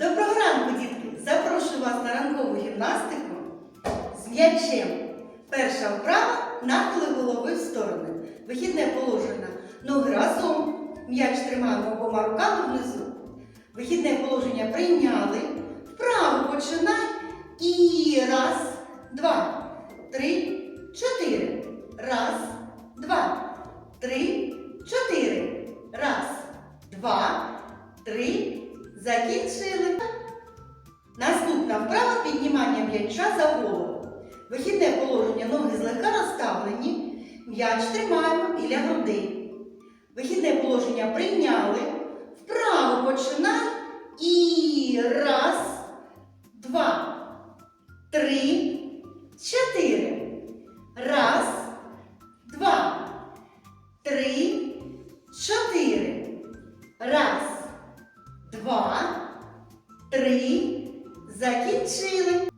Доброго ранку, дітки! Запрошую вас на ранкову гімнастику з м'ячем. Перша вправа нахили голови в сторони. Вихідне положення. Ноги разом. М'яч тримаємо обома руками внизу. Вихідне положення прийняли. Вправо починай. І раз, два, три, чотири. Раз, два, три, чотири. Раз, два, три. Закінчили. Наступна вправа піднімання м'яча за голову. Вихідне положення ноги злегка розставлені. М'яч тримаємо біля грудей. Вихідне положення прийняли. Вправо починай. І раз, два, три, чотири. Раз, два, три, два, три. Закінчили.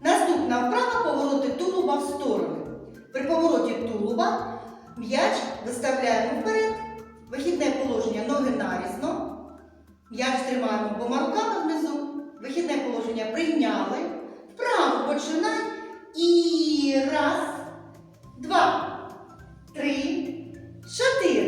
Наступна вправа повороти тулуба в сторони. При повороті тулуба м'яч виставляємо вперед. Вихідне положення ноги нарізно. М'яч тримаємо обома руками внизу. Вихідне положення прийняли. Вправо починай. І раз, два, три, чотири.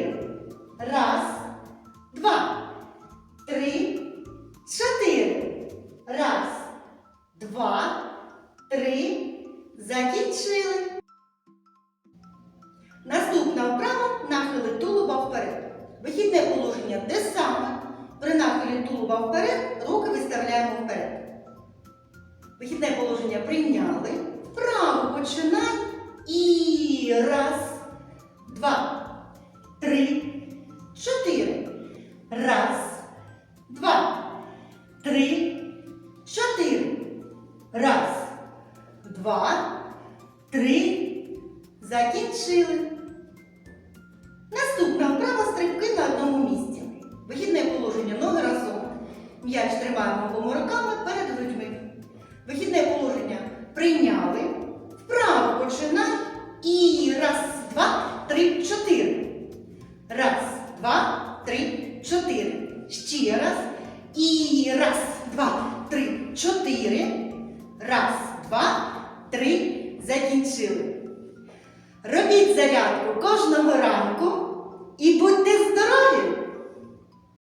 Закінчили. Наступна вправа нахили тулуба вперед. Вихідне положення те саме. При нахилі тулуба вперед руки виставляємо вперед. Вихідне положення прийняли. Вправо починай. І раз, два, три, чотири. Раз, два, три, чотири. Раз, два. Закінчили. Наступна вправа стрибки на одному місці. Вихідне положення ноги разом. М'яч тримаємо обома руками перед грудьми. Вихідне положення прийняли. Вправо починай. І раз, два, три, чотири. Раз, два, три, чотири. Ще раз. І раз, два, три, чотири. Раз, два, три. Закінчили. Зарядку кожного ранку і будьте здорові!